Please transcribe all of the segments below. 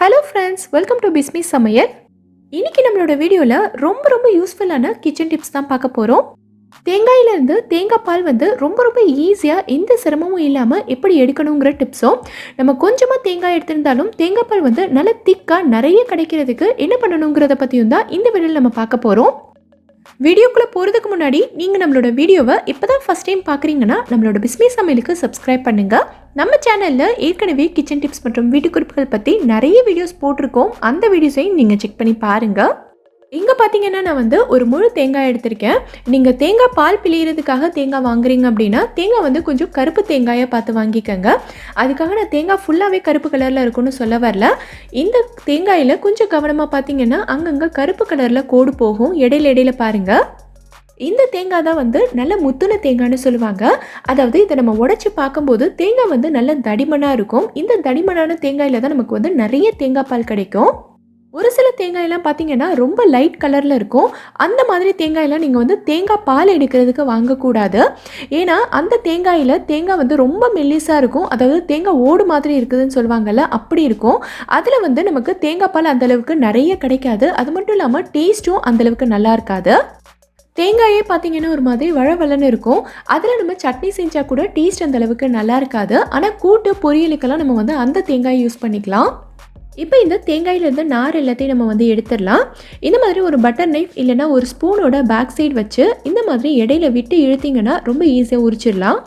Hello friends welcome to Bismi சமையல் இன்னைக்கு நம்மளோட வீடியோவில் ரொம்ப ரொம்ப யூஸ்ஃபுல்லான கிச்சன் டிப்ஸ் தான் பார்க்க போகிறோம் தேங்காயிலேருந்து தேங்காய் பால் வந்து ரொம்ப ரொம்ப ஈஸியாக எந்த சிரமமும் இல்லாமல் எப்படி எடுக்கணுங்கிற டிப்ஸும் நம்ம கொஞ்சமாக தேங்காய் எடுத்திருந்தாலும் தேங்காய் பால் வந்து நல்ல திக்காக நிறைய கிடைக்கிறதுக்கு என்ன பண்ணணுங்கிறத பற்றியும் தான் இந்த வீடியோவில் நம்ம பார்க்க போகிறோம் வீடியோக்குள்ளே போகிறதுக்கு முன்னாடி நீங்கள் நம்மளோட வீடியோவை இப்போ தான் ஃபஸ்ட் டைம் பார்க்குறீங்கன்னா நம்மளோட பிஸ்மிஸ் சமையலுக்கு சப்ஸ்கிரைப் பண்ணுங்கள் நம்ம சேனலில் ஏற்கனவே கிச்சன் டிப்ஸ் மற்றும் வீட்டு குறிப்புகள் பற்றி நிறைய வீடியோஸ் போட்டிருக்கோம். அந்த வீடியோஸையும் நீங்கள் செக் பண்ணி பாருங்கள் இங்கே பார்த்தீங்கன்னா நான் வந்து ஒரு முழு தேங்காய் எடுத்திருக்கேன். நீங்கள் தேங்காய் பால் பிழியறதுக்காக தேங்காய் வாங்குறீங்க அப்படின்னா தேங்காய் வந்து கொஞ்சம் கருப்பு தேங்காயை பார்த்து வாங்கிக்கோங்க. அதுக்காக நான் தேங்காய் ஃபுல்லாகவே கருப்பு கலரில் இருக்கும்னு சொல்ல வரல. இந்த தேங்காயில் கொஞ்சம் கவனமாக பார்த்தீங்கன்னா அங்கங்கே கருப்பு கலரில் கோடு போகும். இடையில இடையில பாருங்கள் இந்த தேங்காய் தான் வந்து நல்ல முத்துன தேங்காய்னு சொல்லுவாங்க. அதாவது இதை நம்ம உடச்சி பார்க்கும்போது தேங்காய் வந்து நல்ல தடிமனாக இருக்கும். இந்த தடிமனான தேங்காயில் தான் நமக்கு வந்து நிறைய தேங்காய் பால் கிடைக்கும். ஒரு சில தேங்காயெல்லாம் பார்த்தீங்கன்னா ரொம்ப லைட் கலரில் இருக்கும். அந்த மாதிரி தேங்காயெல்லாம் நீங்கள் வந்து தேங்காய் பால் எடுக்கிறதுக்கு வாங்கக்கூடாது. ஏன்னா அந்த தேங்காயில் தேங்காய் வந்து ரொம்ப மெல்லிஸாக இருக்கும். அதாவது தேங்காய் ஓடு மாதிரி இருக்குதுன்னு சொல்லுவாங்கல்ல அப்படி இருக்கும். அதில் வந்து நமக்கு தேங்காய் பால் அந்தளவுக்கு நிறைய கிடைக்காது. அது மட்டும் இல்லாமல் டேஸ்ட்டும் அந்தளவுக்கு நல்லா இருக்காது. தேங்காயே பார்த்தீங்கன்னா ஒரு மாதிரி வழவழன்னு இருக்கும். அதில் நம்ம சட்னி செஞ்சால் கூட டேஸ்ட் அந்தளவுக்கு நல்லா இருக்காது. ஆனால் கூட்டு பொரியலுக்கெல்லாம் நம்ம வந்து அந்த தேங்காயை யூஸ் பண்ணிக்கலாம். இப்போ இந்த தேங்காயிலேருந்து நார் எல்லாத்தையும் நம்ம வந்து எடுத்துடலாம். இந்த மாதிரி ஒரு பட்டர் நைஃப் இல்லைன்னா ஒரு ஸ்பூனோட பேக் சைடு வச்சு இந்த மாதிரி இடையில விட்டு இழுத்தீங்கன்னா ரொம்ப ஈஸியாக உரிச்சிடலாம்.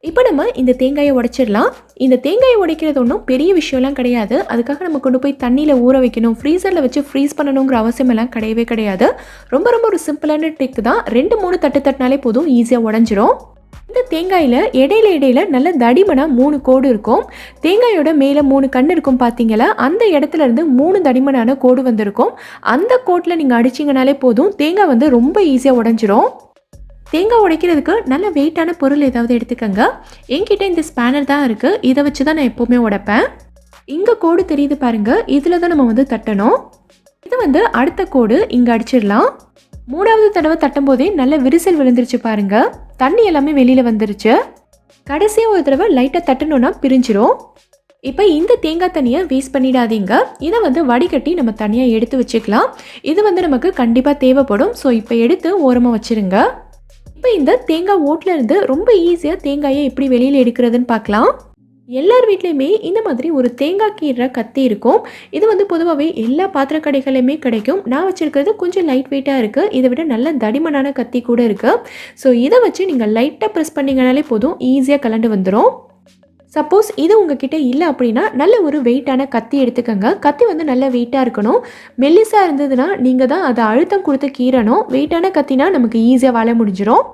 இப்போ நம்ம இந்த தேங்காயை உடைச்சிடலாம். இந்த தேங்காயை உடைக்கிறது ஒன்றும் பெரிய விஷயம்லாம் கிடையாது. அதுக்காக நம்ம கொண்டு போய் தண்ணியில் ஊற வைக்கணும். ஃப்ரீசரில் வச்சு ஃப்ரீஸ் பண்ணணுங்கிற அவசியம் எல்லாம் கிடையவே கிடையாது. ரொம்ப ரொம்ப ஒரு சிம்பிளான ட்ரிக் தான். ரெண்டு மூணு தட்டு தட்டினாலே போதும் ஈஸியாக உடஞ்சிரும். இந்த தேங்காயில் இடையில இடையில நல்ல தடிமனாக மூணு கோடு இருக்கும். தேங்காயோட மேலே மூணு கண் இருக்கும் பார்த்தீங்களா அந்த இடத்துல இருந்து மூணு தடிமனான கோடு வந்திருக்கும். அந்த கோட்டில் நீங்கள் அடிச்சிங்கனாலே போதும். தேங்காய் வந்து ரொம்ப ஈஸியாக உடஞ்சிரும். தேங்காய் உடைக்கிறதுக்கு நல்ல வெயிட்டான பொருள் ஏதாவது எடுத்துக்கோங்க. என்கிட்ட இந்த ஸ்பேனர் தான் இருக்குது இதை வச்சு தான் நான் எப்போவுமே உடைப்பேன். இங்கே கோடு தெரியுது பாருங்கள் இதில் தான் நம்ம வந்து தட்டணும். இது வந்து அடுத்த கோடு. இங்கே அடிச்சிடலாம். மூணாவது தடவை தட்டும் போதே நல்ல விரிசல் விழுந்துருச்சு பாருங்கள் தண்ணி எல்லாமே வெளியில் வந்துருச்சு. கடைசியாக ஒரு தடவை லைட்டாக தட்டணுன்னா பிரிஞ்சிரும். இப்போ இந்த தேங்காய் தண்ணியை வேஸ்ட் பண்ணிடாதீங்க. இதை வந்து வடிகட்டி நம்ம தனியாக எடுத்து வச்சுக்கலாம். இது வந்து நமக்கு கண்டிப்பாக தேவைப்படும். ஸோ இப்போ எடுத்து ஓரமாக வச்சுருங்க. இப்போ இந்த தேங்காய் ஓட்டில் இருந்து ரொம்ப ஈஸியாக தேங்காயை எப்படி வெளியில் எடுக்கிறதுன்னு பார்க்கலாம். எல்லார் வீட்லேயுமே இந்த மாதிரி ஒரு தேங்காய் கீரை கத்தி இருக்கும். இது வந்து பொதுவாகவே எல்லா பாத்திர கடைகளையுமே கிடைக்கும். நான் வச்சுருக்கிறது கொஞ்சம் லைட் வெயிட்டாக இருக்குது இதை விட நல்ல தடிமனான கத்தி கூட இருக்குது ஸோ இதை வச்சு நீங்கள் லைட்டாக ப்ரெஸ் பண்ணிங்கனாலே போதும். ஈஸியாக கலண்டு வந்துடும் சப்போஸ் இது உங்ககிட்ட இல்லை அப்படின்னா நல்ல ஒரு வெயிட்டான கத்தி எடுத்துக்கோங்க. கத்தி வந்து நல்ல வெயிட்டாக இருக்கணும். மெல்லிசாக இருந்ததுன்னா நீங்கள் தான் அதை அழுத்தம் கொடுத்து கீறணும் வெயிட்டான கத்தினா நமக்கு ஈஸியாக வாழ முடிஞ்சிடும்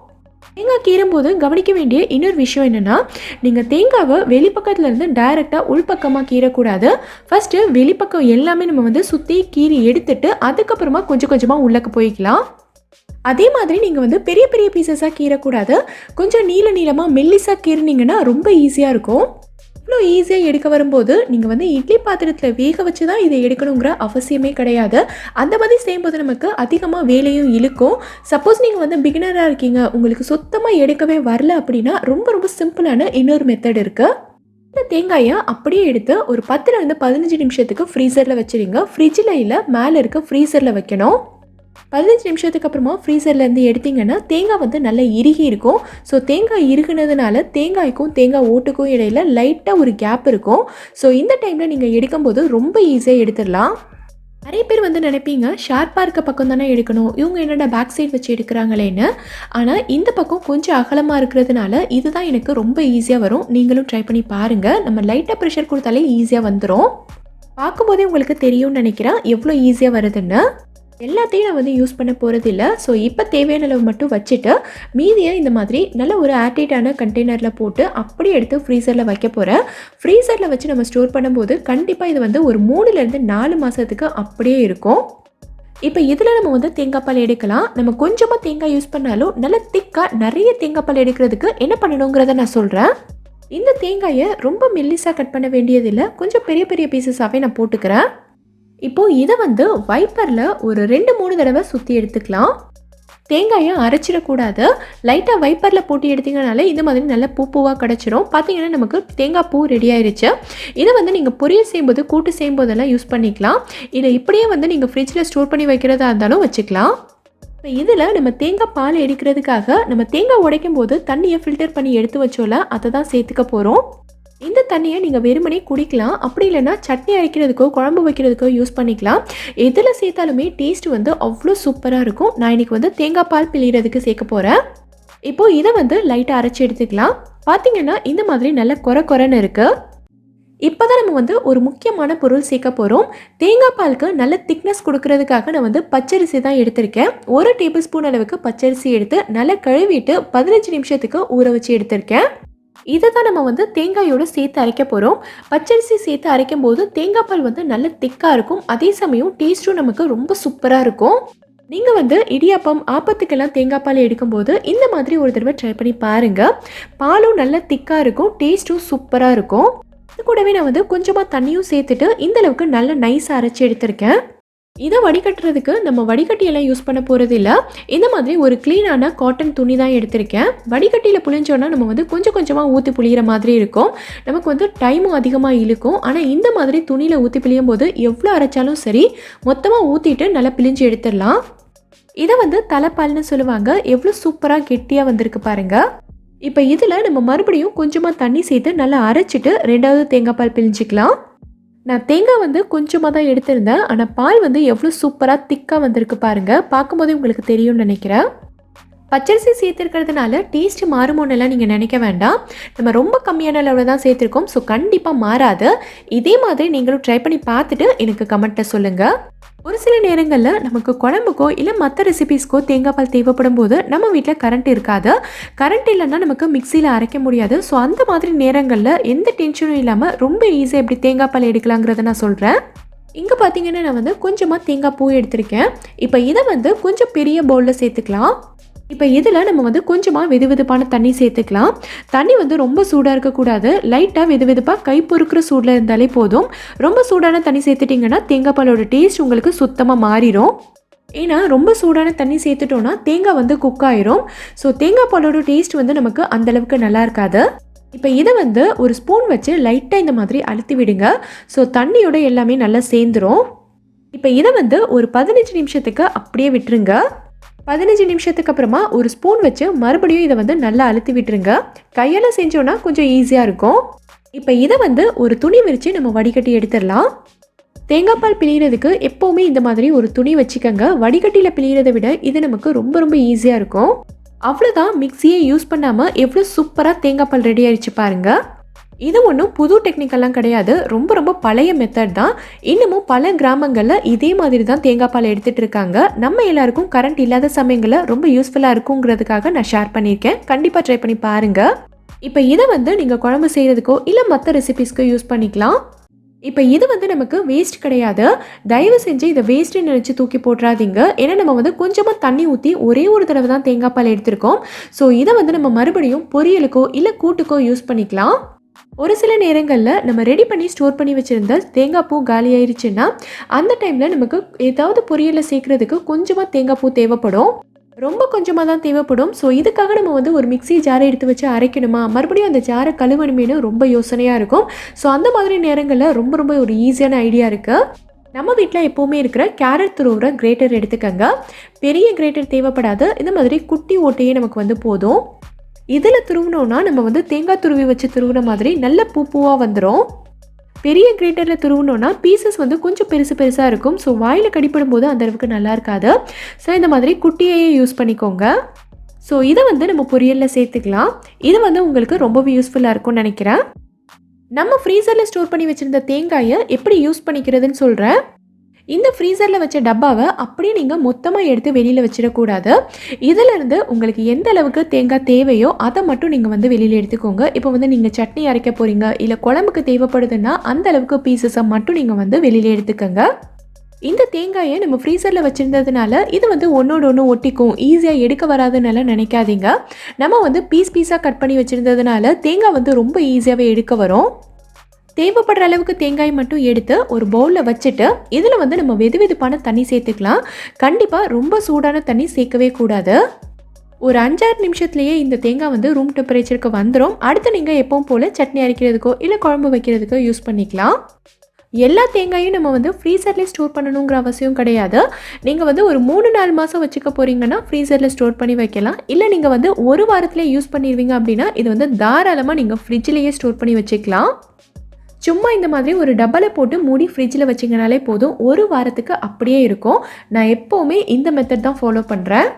தேங்காய் கீறும்போது கவனிக்க வேண்டிய இன்னொரு விஷயம் என்னென்னா நீங்கள் தேங்காவை வெளிப்பக்கத்துல இருந்து டைரெக்டாக உள்பக்கமாக கீறக்கூடாது. ஃபஸ்ட்டு வெளிப்பக்கம் எல்லாமே நம்ம வந்து சுற்றி கீறி எடுத்துட்டு அதுக்கப்புறமா கொஞ்சம் கொஞ்சமாக உள்ளக்க போய்க்கலாம். அதே மாதிரி நீங்கள் வந்து பெரிய பெரிய பீசஸாக கீறக்கூடாது. கொஞ்சம் நீள நீளமாக மெல்லிஸாக கீறினீங்கன்னா ரொம்ப ஈஸியாக இருக்கும். இவ்வளோ ஈஸியாக எடுக்க வரும்போது நீங்கள் வந்து இட்லி பாத்திரத்தில் வேக வச்சு தான் இதை எடுக்கணுங்கிற அவசியமே கிடையாது. அந்த மாதிரி செய்யும்போது நமக்கு அதிகமாக வேலையும் இழுக்கும். சப்போஸ் நீங்கள் வந்து பிகினராக இருக்கீங்க. உங்களுக்கு சுத்தமாக எடுக்கவே வரல அப்படின்னா ரொம்ப ரொம்ப சிம்பிளான இன்னொரு மெத்தட் இருக்குது இந்த தேங்காயை அப்படியே எடுத்து ஒரு பத்துலேருந்து பதினஞ்சு நிமிஷத்துக்கு ஃப்ரீசரில் வச்சுருங்க. ஃப்ரிட்ஜில் இல்லை மேலே இருக்க ஃப்ரீசரில் வைக்கணும். பதினஞ்சு நிமிஷத்துக்கு அப்புறமா ஃப்ரீசர்லேருந்து எடுத்தீங்கன்னா தேங்காய் வந்து நல்லா இறுகி இருக்கும். ஸோ தேங்காய் இறுகுனதுனால தேங்காய்க்கும் தேங்காய் ஓட்டுக்கும் இடையில லைட்டாக ஒரு கேப் இருக்கும். ஸோ இந்த டைமில் நீங்கள் எடுக்கும்போது ரொம்ப ஈஸியாக எடுத்துடலாம். நிறைய பேர் வந்து நினைப்பீங்க ஷார்ப்பாக இருக்க பக்கம் தானே எடுக்கணும். இவங்க என்னடா பேக் சைடு வச்சு எடுக்கிறாங்களேன்னு. ஆனால் இந்த பக்கம் கொஞ்சம் அகலமாக இருக்கிறதுனால இதுதான் எனக்கு ரொம்ப ஈஸியாக வரும். நீங்களும் ட்ரை பண்ணி பாருங்கள் நம்ம லைட்டாக ப்ரெஷர் கொடுத்தாலே ஈஸியாக வந்துடும் பார்க்கும்போதே உங்களுக்கு தெரியும்னு நினைக்கிறேன் எவ்வளோ ஈஸியாக வருதுன்னு. எல்லாத்தையும் நான் வந்து யூஸ் பண்ண போகிறதில்ல ஸோ இப்போ தேவையான அளவு மட்டும் வச்சுட்டு மீதியை இந்த மாதிரி நல்ல ஒரு ஏர்டைட்டான கண்டெய்னரில் போட்டு அப்படியே எடுத்து ஃப்ரீசரில் வைக்க போகிறேன் ஃப்ரீசரில் வச்சு நம்ம ஸ்டோர் பண்ணும்போது கண்டிப்பாக இது வந்து ஒரு மூணுலேருந்து நாலு மாதத்துக்கு அப்படியே இருக்கும். இப்போ இதில் நம்ம வந்து தேங்காய் பால் எடுக்கலாம். நம்ம கொஞ்சமாக தேங்காய் யூஸ் பண்ணாலும் நல்ல திக்காக நிறைய தேங்காய் பால் எடுக்கிறதுக்கு என்ன பண்ணணுங்கிறத நான் சொல்கிறேன் இந்த தேங்காயை ரொம்ப மெல்லிஸாக கட் பண்ண வேண்டியதில்லை. கொஞ்சம் பெரிய பெரிய பீசஸாகவே நான் போட்டுக்கிறேன். இப்போது இதை வந்து வைப்பரில் ஒரு ரெண்டு மூணு தடவை சுற்றி எடுத்துக்கலாம். தேங்காயை அரைச்சிடக்கூடாது. லைட்டாக வைப்பரில் போட்டு எடுத்தீங்கனாலே இந்த மாதிரி நல்ல பூ பூவாக கிடச்சிரும். பார்த்தீங்கன்னா நமக்கு தேங்காய் பூ ரெடி ஆயிடுச்சு இதை வந்து நீங்கள் பொரியல் செய்யும்போது கூட்டு செய்யும்போதெல்லாம் யூஸ் பண்ணிக்கலாம். இதை இப்படியே வந்து நீங்கள் ஃப்ரிட்ஜில் ஸ்டோர் பண்ணி வைக்கிறதா இருந்தாலும் வச்சுக்கலாம். இப்போ இதில் நம்ம தேங்காய் பால் எடுக்கிறதுக்காக நம்ம தேங்காய் உடைக்கும் போது தண்ணியை ஃபில்டர் பண்ணி எடுத்து வச்சோல அதை தான் சேர்த்துக்க போகிறோம் இந்த தண்ணியை நீங்கள் வெறுமனே குடிக்கலாம். அப்படி இல்லைன்னா சட்னி அரைக்கிறதுக்கோ குழம்பு வைக்கிறதுக்கோ யூஸ் பண்ணிக்கலாம். எதில் சேர்த்தாலுமே டேஸ்ட் வந்து அவ்வளோ சூப்பராக இருக்கும். நான் இன்னைக்கு வந்து தேங்காய் பால் பிழிகிறதுக்கு சேர்க்க போகிறேன் இப்போது இதை வந்து லைட்டாக அரைச்சி எடுத்துக்கலாம். பார்த்தீங்கன்னா இந்த மாதிரி நல்ல கொர குறைன்னு இருக்குது இப்போ தான் நம்ம வந்து ஒரு முக்கியமான பொருள் சேர்க்க போகிறோம் தேங்காய் பாலுக்கு நல்ல திக்னஸ் கொடுக்கறதுக்காக நான் வந்து பச்சரிசி தான் எடுத்திருக்கேன். ஒரு டேபிள் ஸ்பூன் அளவுக்கு பச்சரிசி எடுத்து நல்லா கழுவிட்டு பதினஞ்சு நிமிஷத்துக்கு ஊற வச்சு எடுத்திருக்கேன். இதை தான் நம்ம வந்து தேங்காயோடு சேர்த்து அரைக்க போகிறோம் பச்சரிசி சேர்த்து அரைக்கும் போது தேங்காய் பால் வந்து நல்ல திக்காக இருக்கும். அதே சமயம் டேஸ்ட்டும் நமக்கு ரொம்ப சூப்பராக இருக்கும். நீங்கள் வந்து இடியாப்பம் ஆப்பத்துக்கெல்லாம் தேங்காய் பால் எடுக்கும்போது இந்த மாதிரி ஒரு தடவை ட்ரை பண்ணி பாருங்கள் பாலும் நல்ல திக்காக இருக்கும். டேஸ்ட்டும் சூப்பராக இருக்கும். இது கூடவே நான் வந்து கொஞ்சமாக தண்ணியும் சேர்த்துட்டு இந்தளவுக்கு நல்ல நைஸாக அரைச்சி எடுத்திருக்கேன். இதை வடிகட்டுறதுக்கு நம்ம வடிகட்டியெல்லாம் யூஸ் பண்ண போகிறது இல்லை. இந்த மாதிரி ஒரு க்ளீனான காட்டன் துணி தான் எடுத்திருக்கேன். வடிகட்டியில் புளிஞ்சோன்னா நம்ம வந்து கொஞ்சம் கொஞ்சமாக ஊற்றி புளியிற மாதிரி இருக்கும். நமக்கு வந்து டைமும் அதிகமாக இழுக்கும். ஆனால் இந்த மாதிரி துணியில் ஊற்றி பிழியும் போது எவ்வளோ அரைச்சாலும் சரி மொத்தமாக ஊற்றிட்டு நல்லா பிழிஞ்சு எடுத்துடலாம். இதை வந்து தலைப்பால்னு சொல்லுவாங்க. எவ்வளோ சூப்பராக கெட்டியாக வந்திருக்கு பாருங்கள் இப்போ இதில் நம்ம மறுபடியும் கொஞ்சமாக தண்ணி சேர்த்து நல்லா அரைச்சிட்டு ரெண்டாவது தேங்காய் பால் பிழிஞ்சிக்கலாம். நான் தேங்காய் வந்து கொஞ்சமாக தான் எடுத்திருந்தேன். ஆனால் பால் வந்து எவ்வளோ சூப்பராக திக்காக வந்திருக்கு பாருங்கள் பார்க்கும்போதே உங்களுக்கு தெரியும்னு நினைக்கிறேன். பச்சரிசி சேர்த்துருக்கிறதுனால டேஸ்ட் மாறுமோன்னெல்லாம் நீங்கள் நினைக்க வேண்டாம். நம்ம ரொம்ப கம்மியான அளவில் தான் சேர்த்துருக்கோம். ஸோ கண்டிப்பாக மாறாது. இதே மாதிரி நீங்களும் ட்ரை பண்ணி பார்த்துட்டு எனக்கு கமெண்ட்டில் சொல்லுங்கள் ஒரு சில நேரங்களில் நமக்கு குழம்புக்கோ இல்லை மற்ற ரெசிபீஸ்க்கோ தேங்காய் பால் தேவைப்படும் போது நம்ம வீட்டில் கரண்ட் இருக்காது. கரண்ட் இல்லைன்னா நமக்கு மிக்சியில் அரைக்க முடியாது. ஸோ அந்த மாதிரி நேரங்களில் எந்த டென்ஷனும் இல்லாமல் ரொம்ப ஈஸியாக எப்படி தேங்காய் பால் எடுக்கலாங்கிறத நான் சொல்கிறேன் இங்கே பார்த்தீங்கன்னா நான் வந்து கொஞ்சமாக தேங்காய் பூ எடுத்திருக்கேன். இப்போ இதை வந்து கொஞ்சம் பெரிய பவுலில் சேர்த்துக்கலாம். இப்போ இதில் நம்ம வந்து கொஞ்சமாக வெது வெதுப்பான தண்ணி சேர்த்துக்கலாம். தண்ணி வந்து ரொம்ப சூடாக இருக்கக்கூடாது. லைட்டாக வெது வெதுப்பாக கை பொறுக்கிற சூடில் இருந்தாலே போதும். ரொம்ப சூடான தண்ணி சேர்த்துட்டிங்கன்னா தேங்காய் பாலோட டேஸ்ட் உங்களுக்கு சுத்தமாக மாறிடும் ஏன்னா ரொம்ப சூடான தண்ணி சேர்த்துட்டோன்னா தேங்காய் வந்து குக் ஆயிரும். ஸோ தேங்காய் பாலோட டேஸ்ட் வந்து நமக்கு அந்தளவுக்கு நல்லா இருக்காது. இப்போ இதை வந்து ஒரு ஸ்பூன் வச்சு லைட்டாக இந்த மாதிரி அழுத்தி விடுங்க. ஸோ தண்ணியோட எல்லாமே நல்லா சேர்ந்துரும். இப்போ இதை வந்து ஒரு பதினஞ்சு நிமிஷத்துக்கு அப்படியே விட்டுருங்க. பதினஞ்சு நிமிஷத்துக்கு அப்புறமா ஒரு ஸ்பூன் வச்சு மறுபடியும் இதை வந்து நல்லா அழுத்தி விட்டுருங்க. கையால் செஞ்சோன்னா கொஞ்சம் ஈஸியாக இருக்கும். இப்போ இதை வந்து ஒரு துணி விரித்து நம்ம வடிகட்டி எடுத்துடலாம். தேங்காய் பால் பிழியறதுக்கு எப்போவுமே இந்த மாதிரி ஒரு துணி வச்சுக்கோங்க. வடிகட்டியில் பிழியிறதை விட இது நமக்கு ரொம்ப ரொம்ப ஈஸியாக இருக்கும். அவ்வளோதான் மிக்சியை யூஸ் பண்ணாமல் எவ்வளோ சூப்பராக தேங்காய் பால் ரெடி ஆயிடுச்சு பாருங்கள் இது ஒன்றும் புது டெக்னிக்கெல்லாம் கிடையாது. ரொம்ப ரொம்ப பழைய மெத்தட் தான். இன்னமும் பல கிராமங்களில் இதே மாதிரி தான் தேங்காய் பால் எடுத்துகிட்டு இருக்காங்க. நம்ம எல்லாருக்கும் கரண்ட் இல்லாத சமயங்களில் ரொம்ப யூஸ்ஃபுல்லாக இருக்குங்கிறதுக்காக நான் ஷேர் பண்ணியிருக்கேன். கண்டிப்பாக ட்ரை பண்ணி பாருங்கள் இப்போ இதை வந்து நீங்கள் குழம்பு செய்கிறதுக்கோ இல்லை மற்ற ரெசிபிஸ்க்கோ யூஸ் பண்ணிக்கலாம். இப்போ இது வந்து நமக்கு வேஸ்ட் கிடையாது. தயவு செஞ்சு இதை வேஸ்ட்டு நினச்சி தூக்கி போட்டுறாதீங்க. ஏன்னா நம்ம வந்து கொஞ்சமாக தண்ணி ஊற்றி ஒரே ஒரு தடவை தான் தேங்காய் பால் எடுத்திருக்கோம். ஸோ இதை வந்து நம்ம மறுபடியும் பொரியலுக்கோ இல்லை கூட்டுக்கோ யூஸ் பண்ணிக்கலாம். ஒரு சில நேரங்களில் நம்ம ரெடி பண்ணி ஸ்டோர் பண்ணி வச்சுருந்த தேங்காய் பூ காலி ஆயிடுச்சுன்னா அந்த டைமில் நமக்கு ஏதாவது பொரியலை சேர்க்குறதுக்கு கொஞ்சமாக தேங்காய் பூ தேவைப்படும். ரொம்ப கொஞ்சமாக தான் தேவைப்படும். ஸோ இதுக்காக நம்ம வந்து ஒரு மிக்ஸி ஜாரை எடுத்து வச்சு அரைக்கணுமா? மறுபடியும் அந்த ஜாரை கழுவணுமேனு ரொம்ப யோசனையாக இருக்கும். ஸோ அந்த மாதிரி நேரங்களில் ரொம்ப ரொம்ப ஒரு ஈஸியான ஐடியா இருக்குது நம்ம வீட்டில் எப்போவுமே இருக்கிற கேரட் துருவுற கிரேட்டர் எடுத்துக்கோங்க. பெரிய கிரேட்டர் தேவைப்படாது இந்த மாதிரி குட்டி ஓட்டையே நமக்கு வந்து போதும். இதில் துருவினோன்னா நம்ம வந்து தேங்காய் துருவி வச்சு துருவின மாதிரி நல்ல பூ பூவாக வந்துடும் பெரிய கிரேட்டரில் துருவினோன்னா பீசஸ் வந்து கொஞ்சம் பெருசு பெருசாக இருக்கும். ஸோ வாயில் கடிப்படும் போது அந்த அளவுக்கு நல்லா இருக்காது. ஸோ இந்த மாதிரி குட்டியையே யூஸ் பண்ணிக்கோங்க. ஸோ இதை வந்து நம்ம பொரியலில் சேர்த்துக்கலாம். இது வந்து உங்களுக்கு ரொம்பவே யூஸ்ஃபுல்லாக இருக்கும்னு நினைக்கிறேன். நம்ம ஃப்ரீசரில் ஸ்டோர் பண்ணி வச்சுருந்த தேங்காயை எப்படி யூஸ் பண்ணிக்கிறதுன்னு சொல்கிறேன் இந்த ஃப்ரீசரில் வச்ச டப்பாவை அப்படியே நீங்கள் மொத்தமாக எடுத்து வெளியில் வச்சிடக்கூடாது. இதிலிருந்து உங்களுக்கு எந்த அளவுக்கு தேங்காய் தேவையோ அதை மட்டும் நீங்கள் வந்து வெளியில் எடுத்துக்கோங்க. இப்போ வந்து நீங்கள் சட்னி அரைக்க போகிறீங்க இல்லை குழம்புக்கு தேவைப்படுதுன்னா அந்த அளவுக்கு பீசஸை மட்டும் நீங்கள் வந்து வெளியில் எடுத்துக்கோங்க. இந்த தேங்காயை நம்ம ஃப்ரீசரில் வச்சுருந்ததுனால இது வந்து ஒன்றோட ஒன்று ஒட்டிக்கும். ஈஸியாக எடுக்க வராதுன்னெல்லாம் நினைக்காதீங்க. நம்ம வந்து பீஸ் பீஸாக கட் பண்ணி வச்சுருந்ததுனால தேங்காய் வந்து ரொம்ப ஈஸியாகவே எடுக்க வரும். தேவைப்படுற அளவுக்கு தேங்காய் மட்டும் எடுத்து ஒரு பவுலில் வச்சுட்டு இதில் வந்து நம்ம வெது வெதுப்பான தண்ணி சேர்த்துக்கலாம். கண்டிப்பாக ரொம்ப சூடான தண்ணி சேர்க்கவே கூடாது. ஒரு அஞ்சாறு நிமிஷத்துலேயே இந்த தேங்காய் வந்து ரூம் டெம்பரேச்சருக்கு வந்துடும் அடுத்து நீங்கள் எப்பவும் போல் சட்னி அரைக்கிறதுக்கோ இல்லை குழம்பு வைக்கிறதுக்கோ யூஸ் பண்ணிக்கலாம். எல்லா தேங்காயும் நம்ம வந்து ஃப்ரீசர்லேயே ஸ்டோர் பண்ணணுங்கிற அவசியம் கிடையாது. நீங்கள் வந்து ஒரு மூணு நாலு மாதம் வச்சுக்க போகிறீங்கன்னா ஃப்ரீசரில் ஸ்டோர் பண்ணி வைக்கலாம். இல்லை நீங்கள் வந்து ஒரு வாரத்திலே யூஸ் பண்ணிடுவீங்க அப்படின்னா இது வந்து தாராளமாக நீங்கள் ஃப்ரிட்ஜ்லேயே ஸ்டோர் பண்ணி வச்சுக்கலாம். சும்மா இந்த மாதிரி ஒரு டப்பாவில் போட்டு மூடி ஃப்ரிட்ஜில் வச்சிங்கனாலே போதும். ஒரு வாரத்துக்கு அப்படியே இருக்கும். நான் எப்போவுமே இந்த மெத்தட் தான் ஃபாலோ பண்ணுறேன்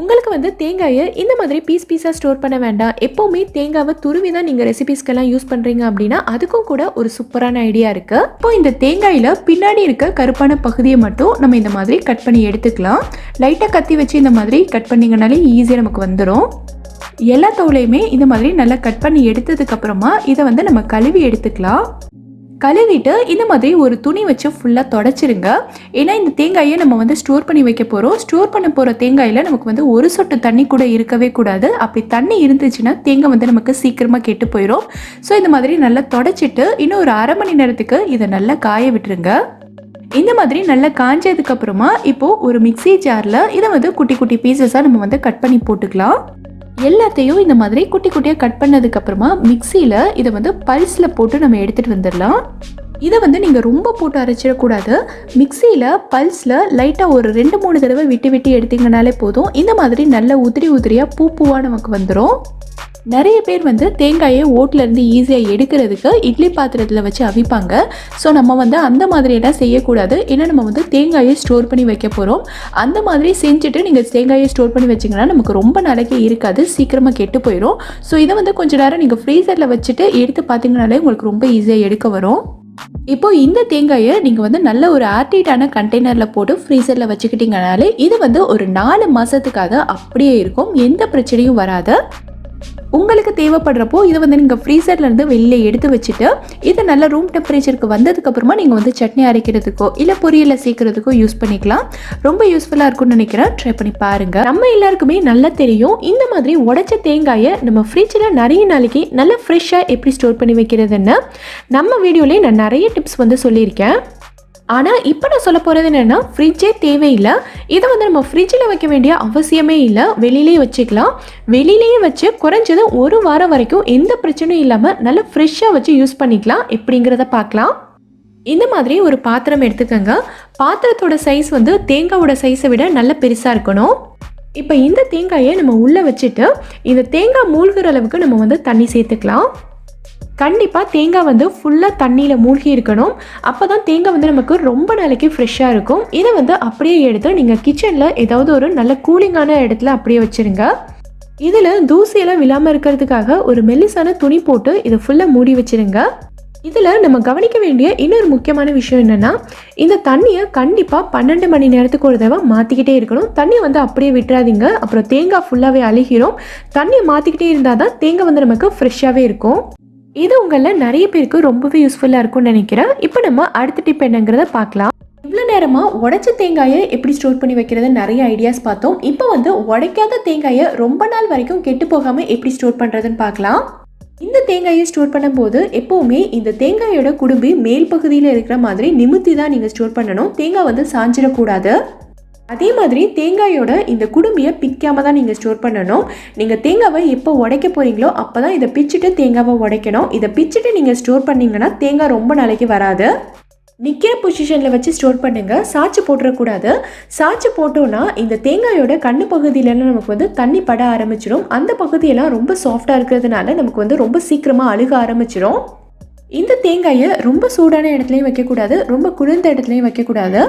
உங்களுக்கு வந்து தேங்காயை இந்த மாதிரி பீஸ் பீஸாக ஸ்டோர் பண்ண வேண்டாம். எப்போவுமே தேங்காவை துருவி தான் நீங்கள் ரெசிபீஸ்க்கெல்லாம் யூஸ் பண்ணுறீங்க அப்படின்னா அதுக்கும் கூட ஒரு சூப்பரான ஐடியா இருக்குது இப்போ இந்த தேங்காயில் பின்னாடி இருக்க கருப்பான பகுதியை மட்டும் நம்ம இந்த மாதிரி கட் பண்ணி எடுத்துக்கலாம். லைட்டாக கத்தி வச்சு இந்த மாதிரி கட் பண்ணிங்கனாலே ஈஸியாக நமக்கு வந்துடும் எல்லா தோலையுமே இந்த மாதிரி நல்லா கட் பண்ணி எடுத்ததுக்கப்புறமா இதை வந்து நம்ம கழுவி எடுத்துக்கலாம். கழுவிட்டு இந்த மாதிரி ஒரு துணி வச்சு ஃபுல்லாக தொடச்சிருங்க. ஏன்னா இந்த தேங்காயை நம்ம வந்து ஸ்டோர் பண்ணி வைக்க போகிறோம் ஸ்டோர் பண்ண போகிற தேங்காயில் நமக்கு வந்து ஒரு சொட்டு தண்ணி கூட இருக்கவே கூடாது. அப்படி தண்ணி இருந்துச்சுன்னா தேங்காய் வந்து நமக்கு சீக்கிரமாக கெட்டு போயிடும் ஸோ இந்த மாதிரி நல்லா தொடச்சிட்டு இன்னும் ஒரு அரை மணி நேரத்துக்கு இதை நல்லா காய விட்டுருங்க. இந்த மாதிரி நல்லா காஞ்சதுக்கப்புறமா இப்போது ஒரு மிக்ஸி ஜாரில் இதை வந்து குட்டி குட்டி பீசஸாக நம்ம வந்து கட் பண்ணி போட்டுக்கலாம். எல்லாத்தையும் இந்த மாதிரி குட்டி குட்டியாக கட் பண்ணதுக்கு அப்புறமா மிக்சியில் இதை வந்து பல்ஸில் போட்டு நம்ம எடுத்துகிட்டு வந்துடலாம். இதை வந்து நீங்கள் ரொம்ப போட்டு அரைச்சிடக்கூடாது. மிக்சியில் பல்ஸில் லைட்டாக ஒரு ரெண்டு மூணு தடவை விட்டு விட்டு எடுத்தீங்கனாலே போதும். இந்த மாதிரி நல்ல உதிரி உதிரியாக பூ பூவாக நமக்கு வந்துடும் நிறைய பேர் வந்து தேங்காயை ஓட்டிலேருந்து ஈஸியாக எடுக்கிறதுக்கு இட்லி பாத்திரத்தில் வச்சு அவிப்பாங்க. ஸோ நம்ம வந்து அந்த மாதிரியெல்லாம் செய்யக்கூடாது. ஏன்னா நம்ம வந்து தேங்காயை ஸ்டோர் பண்ணி வைக்க போகிறோம் அந்த மாதிரி செஞ்சுட்டு நீங்கள் தேங்காயை ஸ்டோர் பண்ணி வச்சிங்கன்னா நமக்கு ரொம்ப நாளைக்கு இருக்காது. சீக்கிரமாக கெட்டு போயிடும் ஸோ இதை வந்து கொஞ்ச நேரம் நீங்கள் ஃப்ரீசரில் வச்சுட்டு எடுத்து பார்த்தீங்கனாலே உங்களுக்கு ரொம்ப ஈஸியாக எடுக்க வரும். இப்போ இந்த தேங்காயை நீங்கள் வந்து நல்ல ஒரு ஆர்டிட்டான கண்டெய்னரில் போட்டு ஃப்ரீசரில் வச்சுக்கிட்டீங்கனாலே இது வந்து ஒரு நாலு மாதத்துக்காக அப்படியே இருக்கும். எந்த பிரச்சனையும் வராது. உங்களுக்கு தேவைப்படுறப்போ இதை வந்து நீங்கள் ஃப்ரீசர்லேருந்து வெளியே எடுத்து வச்சுட்டு இதை நல்ல ரூம் டெம்பரேச்சருக்கு வந்ததுக்கப்புறமா நீங்கள் வந்து சட்னி அரைக்கிறதுக்கோ இல்லை பொரியலை சேர்க்குறதுக்கோ யூஸ் பண்ணிக்கலாம். ரொம்ப யூஸ்ஃபுல்லாக இருக்கும்னு நினைக்கிறேன். ட்ரை பண்ணி பாருங்கள் நம்ம எல்லாருக்குமே நல்லா தெரியும் இந்த மாதிரி உடச்ச தேங்காயை நம்ம ஃப்ரிட்ஜில் நிறைய நாளைக்கு நல்லா ஃப்ரெஷ்ஷாக எப்படி ஸ்டோர் பண்ணி வைக்கிறதுன்னு. நம்ம வீடியோலேயே நான் நிறைய டிப்ஸ் வந்து சொல்லியிருக்கேன். ஆனால் இப்போ நான் சொல்ல போகிறது என்னென்னா ஃப்ரிட்ஜே தேவையில்லை. இதை வந்து நம்ம ஃப்ரிட்ஜில் வைக்க வேண்டிய அவசியமே இல்லை. வெளியிலேயே வச்சுக்கலாம். வெளியிலேயே வச்சு குறைஞ்சது ஒரு வாரம் வரைக்கும் எந்த பிரச்சனையும் இல்லாமல் நல்லா ஃப்ரெஷ்ஷாக வச்சு யூஸ் பண்ணிக்கலாம். எப்படிங்கிறத பார்க்கலாம். இந்த மாதிரி ஒரு பாத்திரம் எடுத்துக்கோங்க. பாத்திரத்தோட சைஸ் வந்து தேங்காவோட சைஸை விட நல்ல பெருசாக இருக்கணும். இப்போ இந்த தேங்காயை நம்ம உள்ளே வச்சுட்டு இந்த தேங்காய் மூழ்கிற அளவுக்கு நம்ம வந்து தண்ணி சேர்த்துக்கலாம். கண்டிப்பாக தேங்காய் வந்து ஃபுல்லாக தண்ணியில் மூழ்கி இருக்கணும். அப்போ தான் தேங்காய் வந்து நமக்கு ரொம்ப நாளைக்கு ஃப்ரெஷ்ஷாக இருக்கும். இதை வந்து அப்படியே எடுத்து நீங்கள் கிச்சனில் ஏதாவது ஒரு நல்ல கூலிங்கான இடத்துல அப்படியே வச்சுருங்க. இதில் தூசியெல்லாம் விழாமல் இருக்கிறதுக்காக ஒரு மெல்லிசான துணி போட்டு இதை ஃபுல்லாக மூடி வச்சிருங்க. இதில் நம்ம கவனிக்க வேண்டிய இன்னொரு முக்கியமான விஷயம் என்னென்னா இந்த தண்ணியை கண்டிப்பாக பன்னெண்டு மணி நேரத்துக்கு ஒரு தடவை மாற்றிக்கிட்டே இருக்கணும். தண்ணியை வந்து அப்படியே விட்டுறாதீங்க. அப்புறம் தேங்காய் ஃபுல்லாகவே அழுகிரும் தண்ணியை மாற்றிக்கிட்டே இருந்தால் தான் தேங்காய் வந்து நமக்கு ஃப்ரெஷ்ஷாகவே இருக்கும். இது உங்களில் நிறைய பேருக்கு ரொம்பவே யூஸ்ஃபுல்லாக இருக்கும்னு நினைக்கிறேன். இப்போ நம்ம அடுத்த டிப் என்னங்கிறத பார்க்கலாம். இவ்வளோ நேரமாக உடைச்ச தேங்காயை எப்படி ஸ்டோர் பண்ணி வைக்கிறது நிறைய ஐடியாஸ் பார்த்தோம். இப்போ வந்து உடைக்காத தேங்காயை ரொம்ப நாள் வரைக்கும் கெட்டு போகாமல் எப்படி ஸ்டோர் பண்ணுறதுன்னு பார்க்கலாம். இந்த தேங்காயை ஸ்டோர் பண்ணும்போது எப்போவுமே இந்த தேங்காயோட குடும்பி மேல் பகுதியில் இருக்கிற மாதிரி நிமித்தி தான் நீங்கள் ஸ்டோர் பண்ணணும். தேங்காய் வந்து சாஞ்சிடக்கூடாது. அதே மாதிரி தேங்காயோட இந்த குடும்பியை பிக்காமல் தான் நீங்கள் ஸ்டோர் பண்ணணும். நீங்கள் தேங்காவை எப்போ உடைக்க போகிறீங்களோ அப்போ தான் இதை பிச்சுட்டு தேங்காவை உடைக்கணும். இதை பிச்சுட்டு நீங்கள் ஸ்டோர் பண்ணிங்கன்னா தேங்காய் ரொம்ப நாளைக்கு வராது. நிற்கிற பொசிஷனில் வச்சு ஸ்டோர் பண்ணுங்கள் சாச்சு போட்டுறக்கூடாது. சாச்சு போட்டோன்னா இந்த தேங்காயோட கண்ணு பகுதியிலலாம் நமக்கு வந்து தண்ணி பட ஆரம்பிச்சிடும் அந்த பகுதியெல்லாம் ரொம்ப சாஃப்டாக இருக்கிறதுனால நமக்கு வந்து ரொம்ப சீக்கிரமாக அழுக ஆரம்பிச்சிடும் இந்த தேங்காயை ரொம்ப சூடான இடத்துலையும் வைக்கக்கூடாது ரொம்ப குளிர்ந்த இடத்துலையும் வைக்கக்கூடாது.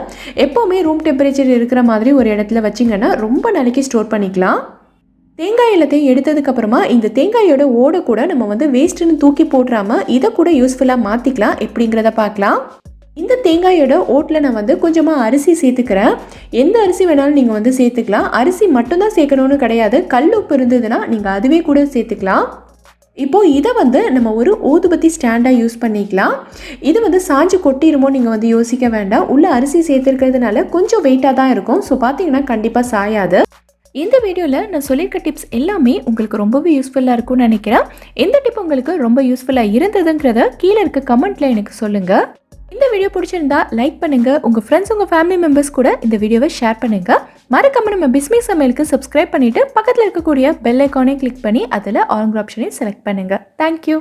எப்போவுமே ரூம் டெம்பரேச்சர் இருக்கிற மாதிரி ஒரு இடத்துல வச்சிங்கன்னா ரொம்ப நாளைக்கு ஸ்டோர் பண்ணிக்கலாம். தேங்காய் எல்லாத்தையும் எடுத்ததுக்கப்புறமா இந்த தேங்காயோட ஓடை கூட நம்ம வந்து வேஸ்ட்டுன்னு தூக்கி போட்டுறாம இதை கூட யூஸ்ஃபுல்லாக மாற்றிக்கலாம் எப்படிங்கிறத பார்க்கலாம். இந்த தேங்காயோட ஓட்டில் நான் வந்து கொஞ்சமாக அரிசி சேர்த்துக்கிறேன். எந்த அரிசி வேணாலும் நீங்கள் வந்து சேர்த்துக்கலாம். அரிசி மட்டும்தான் சேர்க்கணும்னு கிடையாது. கல் உப்பு இருந்ததுன்னா நீங்கள் அதுவே கூட சேர்த்துக்கலாம். இப்போது இதை வந்து நம்ம ஒரு ஊதுபத்தி ஸ்டாண்டாக யூஸ் பண்ணிக்கலாம். இது வந்து சாஞ்சு கொட்டிடுமோ நீங்கள் வந்து யோசிக்க வேண்டாம். உள்ளே அரிசி சேர்த்துருக்கிறதுனால கொஞ்சம் வெயிட்டாக தான் இருக்கும். ஸோ பார்த்தீங்கன்னா கண்டிப்பாக சாயாது. இந்த வீடியோவில் நான் சொல்லியிருக்க டிப்ஸ் எல்லாமே உங்களுக்கு ரொம்பவே யூஸ்ஃபுல்லாக இருக்கும்னு நினைக்கிறேன். எந்த டிப் உங்களுக்கு ரொம்ப யூஸ்ஃபுல்லாக இருந்ததுங்கிறத கீழே இருக்க கமெண்ட்டில் எனக்கு சொல்லுங்கள் இந்த வீடியோ பிடிச்சிருந்தா லைக் பண்ணுங்கள் உங்கள் ஃப்ரெண்ட்ஸ் உங்கள் ஃபேமிலி மெம்பர்ஸ் கூட இந்த வீடியோவை ஷேர் பண்ணுங்கள் மறக்காம நம்ம பிஸ்மி சமையலுக்கு சப்ஸ்கிரைப் பண்ணிவிட்டு பக்கத்தில் இருக்கக்கூடிய பெல் ஐக்கானே கிளிக் பண்ணி அதில் ஆல் ஆப்ஷனையும் செலக்ட் பண்ணுங்கள் தேங்க்யூ